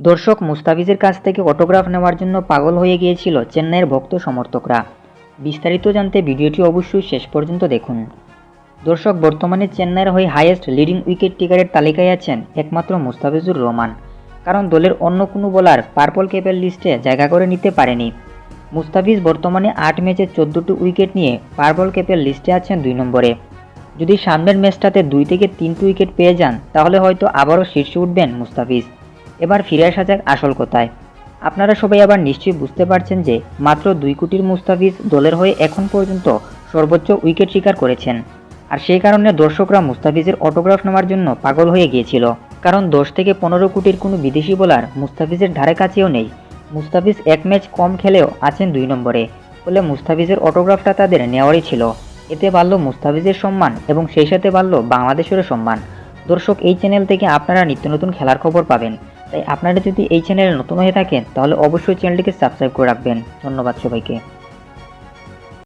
দর্শক মুস্তাফিজের কাছ থেকে অটোগ্রাফ নেওয়ার জন্য পাগল হয়ে গিয়েছিল চেন্নাইয়ের ভক্ত সমর্থকরা। বিস্তারিত জানতে ভিডিওটি অবশ্যই শেষ পর্যন্ত দেখুন। দর্শক, বর্তমানে চেন্নাইয়ের হয়ে হাইয়েস্ট লিডিং উইকেট টিকারের তালিকায় আছেন একমাত্র মুস্তাফিজুর রহমান। কারণ দলের অন্য কোনো বোলার পার্পল ক্যাপের লিস্টে জায়গা করে নিতে পারেনি। মুস্তাফিজ বর্তমানে আট ম্যাচে চোদ্দোটি উইকেট নিয়ে পার্পল ক্যাপের লিস্টে আছেন দুই নম্বরে। যদি সামনের ম্যাচটাতে দুই থেকে তিনটি উইকেট পেয়ে যান, তাহলে হয়তো আবারও শীর্ষে উঠবেন মুস্তাফিজ। এবার ফিরে আসা যাক আসল কথায়। আপনারা সবাই আবার নিশ্চয়ই বুঝতে পারছেন যে মাত্র দুই কোটির মুস্তাফিজ দলের হয়ে এখন পর্যন্ত সর্বোচ্চ উইকেট শিকার করেছেন। আর সেই কারণে দর্শকরা মুস্তাফিজের অটোগ্রাফ নেওয়ার জন্য পাগল হয়ে গিয়েছিল। কারণ দশ থেকে পনেরো কোটির কোনো বিদেশি বোলার মুস্তাফিজের ধারে কাছেও নেই। মুস্তাফিজ এক ম্যাচ কম খেলেও আছেন দুই নম্বরে। ফলে মুস্তাফিজের অটোগ্রাফটা তাদের নেওয়ারই ছিল। এতে বাড়ল মুস্তাফিজের সম্মান এবং সেই সাথে বাড়ল বাংলাদেশেরও সম্মান। দর্শক, এই চ্যানেল থেকে আপনারা নিত্য নতুন খেলার খবর পাবেন। তাই আপনারা যদি এই চ্যানেলে নতুন হয়ে থাকেন, তাহলে অবশ্যই চ্যানেলটিকে সাবস্ক্রাইব করে রাখবেন। ধন্যবাদ সবাইকে।